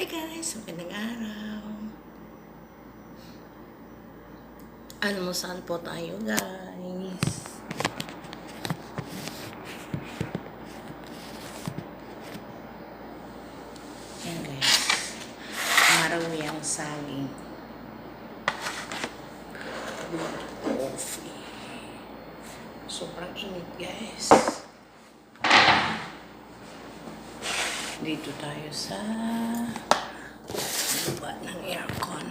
Hi guys, magandang araw. Almusal po tayo guys. Yan guys. Marawiyang saging. Coffee. Sobrang init guys. Dito tayo sa baba ng aircon.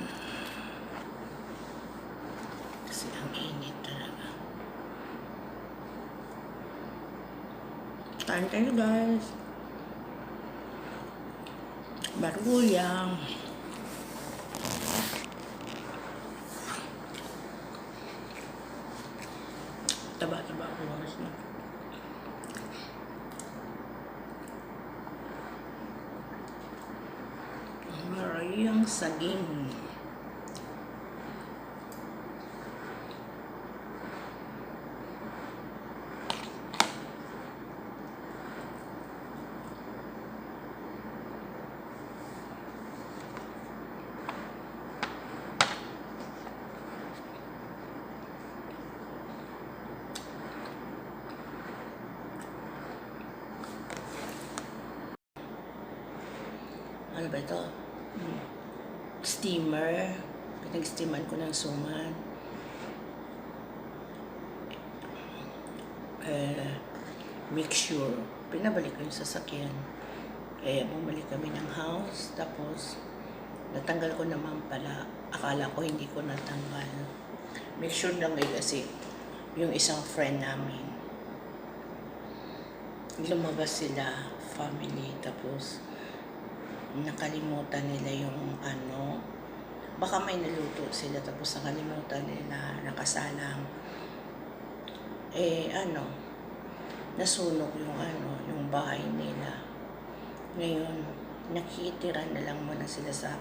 Kasi ang init talaga. Kain tayo guys. Baruyang. Taba-taba ko oras na. Marayang saging. Ano ba ito? Hmm. Steamer. Pinag-steaman ko ng suman. Eh, mixture. Pinabalik ko yung sasakyan. Kaya bumalik kami ng house. Tapos, natanggal ko naman pala. Akala ko hindi ko natanggal. Mixture lang eh kasi yung isang friend namin. Lumabas sila, family. Tapos, nakalimutan nila yung ano, baka may naluto sila tapos nakalimutan nila, nakasalang. Eh, ano, nasunog yung ano, yung bahay nila. Ngayon, nakitira na lang muna sila sa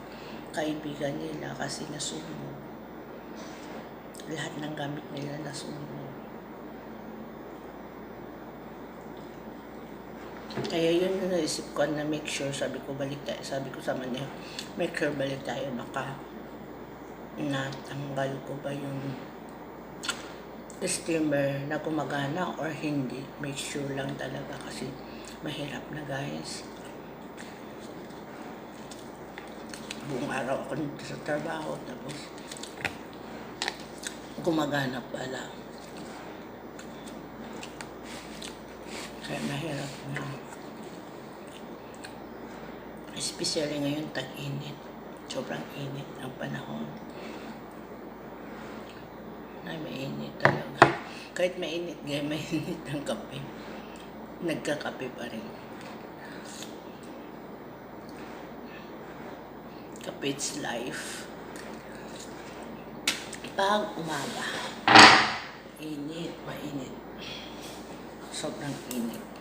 kaibigan nila kasi nasunog. Lahat ng gamit nila nasunog. Kaya yun yung naisip ko na make sure, sabi ko balik tayo, sabi ko sa manya, make sure balik tayo, baka natanggal ko ba yung steamer na gumagana or hindi. Make sure lang talaga kasi mahirap na guys. Buong araw ako nito sa trabaho tapos gumagana pala. Kaya mahirap na. Especially ngayon, tag-init. Sobrang init ang panahon. Ay, mainit talaga. Kahit mainit, gaya mainit ang kape. Nagkakape pa rin. Kape, it's life. Pag umaga, init, mainit. Sobrang init.